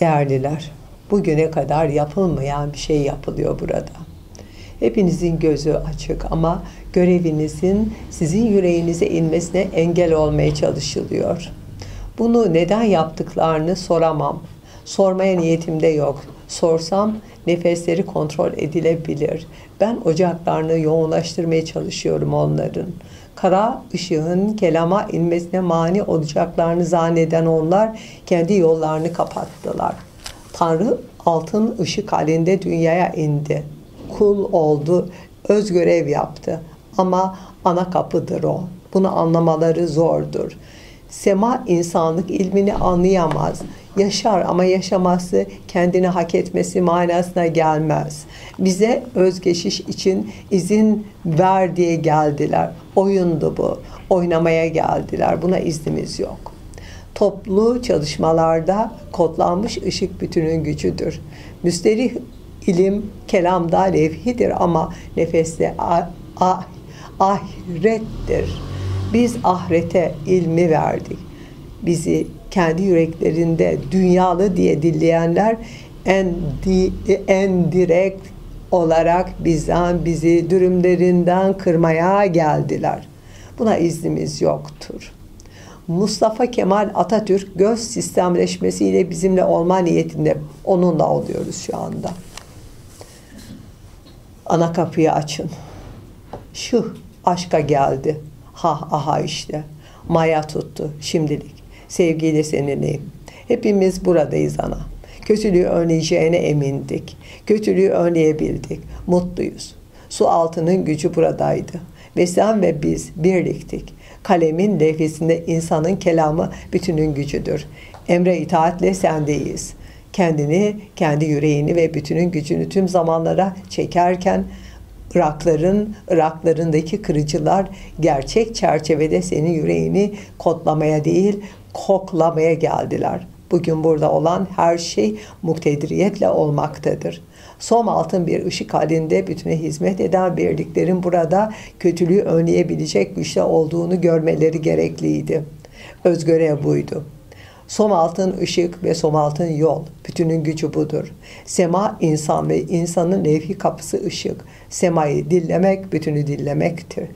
Değerliler, bugüne kadar yapılmayan bir şey yapılıyor burada. Hepinizin gözü açık ama görevinizin sizin yüreğinize inmesine engel olmaya çalışılıyor. Bunu neden yaptıklarını soramam. Sormaya niyetim de yok. Sorsam nefesleri kontrol edilebilir. Ben ocaklarını yoğunlaştırmaya çalışıyorum onların. Kara ışığın kelama inmesine mani olacaklarını zanneden onlar kendi yollarını kapattılar. Tanrı altın ışık halinde dünyaya indi. Kul oldu, öz görev yaptı. Ama ana kapıdır o. Bunu anlamaları zordur. Sema insanlık ilmini anlayamaz. Yaşar ama yaşaması kendini hak etmesi manasına gelmez. Bize özgeçiş için izin ver diye geldiler. Oyundu bu. Oynamaya geldiler. Buna iznimiz yok. Toplu çalışmalarda kodlanmış ışık bütünün gücüdür. Müsterih ilim kelamda levhidir ama nefeste ah, ah, ahirettir. Biz ahirete ilmi verdik. Bizi kendi yüreklerinde dünyalı diye dilleyenler en, di, en direkt olarak bizden bizi dürümlerinden kırmaya geldiler. Buna iznimiz yoktur. Mustafa Kemal Atatürk göz sistemleşmesiyle bizimle olma niyetinde onunla oluyoruz şu anda. Ana kapıyı açın. Şu aşka geldi. Ha aha işte. Maya tuttu şimdilik. Sevgiyle seninleyim. Hepimiz buradayız ana. Kötülüğü önleyeceğine emindik. Kötülüğü önleyebildik. Mutluyuz. Su altının gücü buradaydı. Ve sen ve biz birliktik. Kalemin levhesinde insanın kelamı bütünün gücüdür. Emre itaatle sendeyiz. Kendini, kendi yüreğini ve bütünün gücünü tüm zamanlara çekerken Irakların, Iraklarındaki kırıcılar gerçek çerçevede senin yüreğini kodlamaya değil, koklamaya geldiler. Bugün burada olan her şey muktediriyetle olmaktadır. Som altın bir ışık halinde bütüne hizmet eden birliklerin burada kötülüğü önleyebilecek güçte olduğunu görmeleri gerekliydi. Özgörev buydu. Som altın ışık ve som altın yol. Bütünün gücü budur. Sema insan ve insanın levhi kapısı ışık. Semayı dillemek bütünü dillemektir.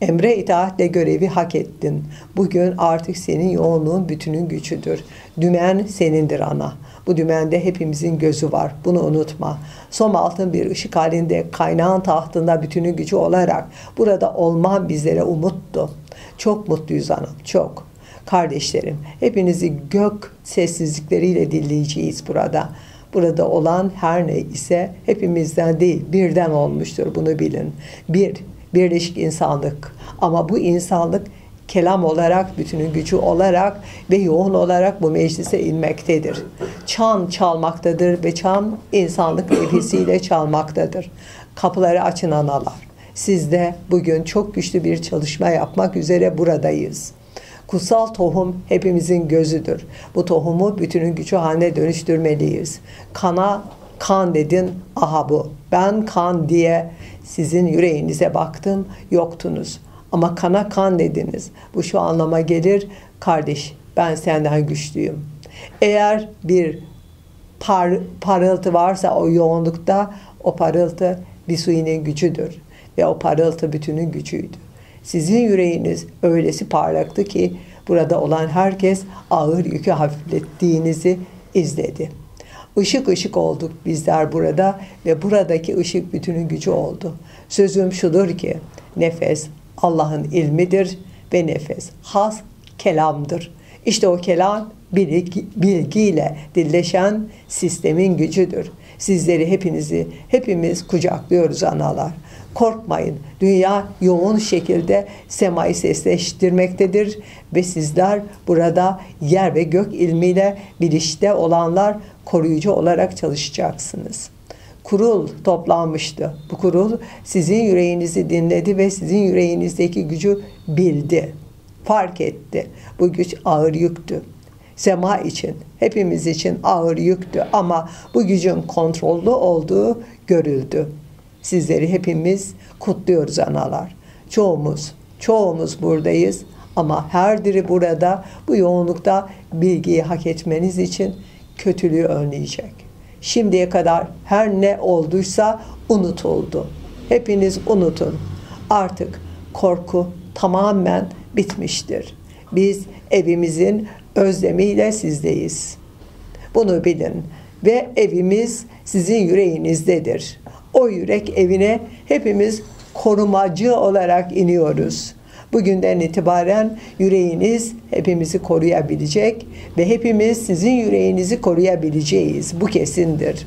Emre itaatle görevi hak ettin. Bugün artık senin yoğunluğun bütünün gücüdür. Dümen senindir ana. Bu dümende hepimizin gözü var. Bunu unutma. Som altın bir ışık halinde kaynağın tahtında bütünün gücü olarak burada olman bizlere umuttu. Çok mutluyuz anam, çok. Kardeşlerim, hepinizi gök sessizlikleriyle dinleyeceğiz burada. Burada olan her ne ise hepimizden değil, birden olmuştur. Bunu bilin. Bir, birleşik insanlık. Ama bu insanlık kelam olarak, bütünün gücü olarak ve yoğun olarak bu meclise inmektedir. Çan çalmaktadır ve çan insanlık nefisiyle çalmaktadır. Kapıları açın analar. Siz de bugün çok güçlü bir çalışma yapmak üzere buradayız. Kutsal tohum hepimizin gözüdür. Bu tohumu bütünün gücü haline dönüştürmeliyiz. Kana kan dedin, aha bu. Ben kan diye sizin yüreğinize baktım, yoktunuz. Ama kana kan dediniz. Bu şu anlama gelir, kardeş ben senden güçlüyüm. Eğer bir par, parıltı varsa o yoğunlukta, o parıltı bir suyun gücüdür. Ve o parıltı bütünün gücüydü. Sizin yüreğiniz öylesi parlaktı ki burada olan herkes ağır yükü hafiflettiğinizi izledi. Işık ışık olduk bizler burada ve buradaki ışık bütünün gücü oldu. Sözüm şudur ki nefes Allah'ın ilmidir ve nefes has kelamdır. İşte o kelam bilgi, bilgiyle dilleşen sistemin gücüdür. Sizleri hepinizi hepimiz kucaklıyoruz analar. Korkmayın. Dünya yoğun şekilde semayı sesleştirmektedir ve sizler burada yer ve gök ilmiyle bilişte olanlar koruyucu olarak çalışacaksınız. Kurul toplanmıştı. Bu kurul sizin yüreğinizi dinledi ve sizin yüreğinizdeki gücü bildi. Fark etti. Bu güç ağır yüktü. Sema için, hepimiz için ağır yüktü ama bu gücün kontrollü olduğu görüldü. Sizleri hepimiz kutluyoruz analar. Çoğumuz, çoğumuz buradayız ama her biri burada bu yoğunlukta bilgiyi hak etmeniz için kötülüğü önleyecek. Şimdiye kadar her ne olduysa unutuldu. Hepiniz unutun. Artık korku tamamen bitmiştir. Biz evimizin özlemiyle sizdeyiz. Bunu bilin ve evimiz sizin yüreğinizdedir. O yürek evine hepimiz korumacı olarak iniyoruz. Bugünden itibaren yüreğiniz hepimizi koruyabilecek ve hepimiz sizin yüreğinizi koruyabileceğiz. Bu kesindir.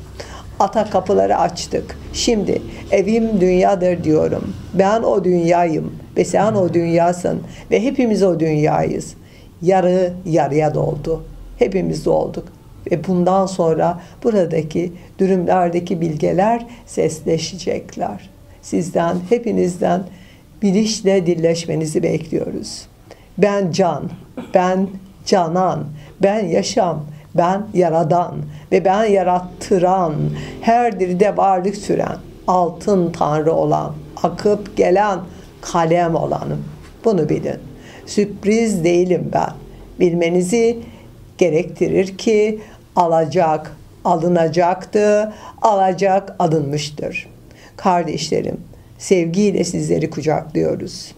Ata kapıları açtık. Şimdi evim dünyadır diyorum. Ben o dünyayım ve sen o dünyasın ve hepimiz o dünyayız. Yarı yarıya doldu. Hepimiz dolduk. Ve bundan sonra buradaki dürümlerdeki bilgeler sesleşecekler. Sizden, hepinizden bilinçle dilleşmenizi bekliyoruz. Ben can, ben canan, ben yaşam, ben yaradan ve ben yarattıran, her diride varlık süren, altın tanrı olan, akıp gelen kalem olanım. Bunu bilin. Sürpriz değilim ben. Bilmenizi gerektirir ki alacak, alınacaktı, alacak alınmıştır. Kardeşlerim, sevgiyle sizleri kucaklıyoruz.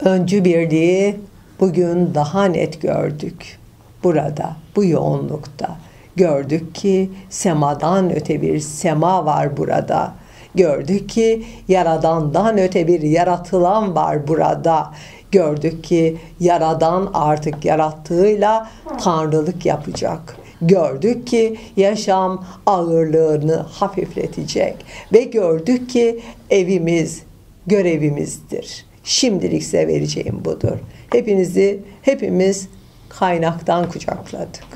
Öncü birliği bugün daha net gördük. Burada, bu yoğunlukta. Gördük ki semadan öte bir sema var burada. Gördük ki yaradandan öte bir yaratılan var burada. Gördük ki yaradan artık yarattığıyla tanrılık yapacak gördük ki yaşam ağırlığını hafifletecek ve gördük ki evimiz görevimizdir. Şimdilik size vereceğim budur. Hepinizi hepimiz kaynaktan kucakladık.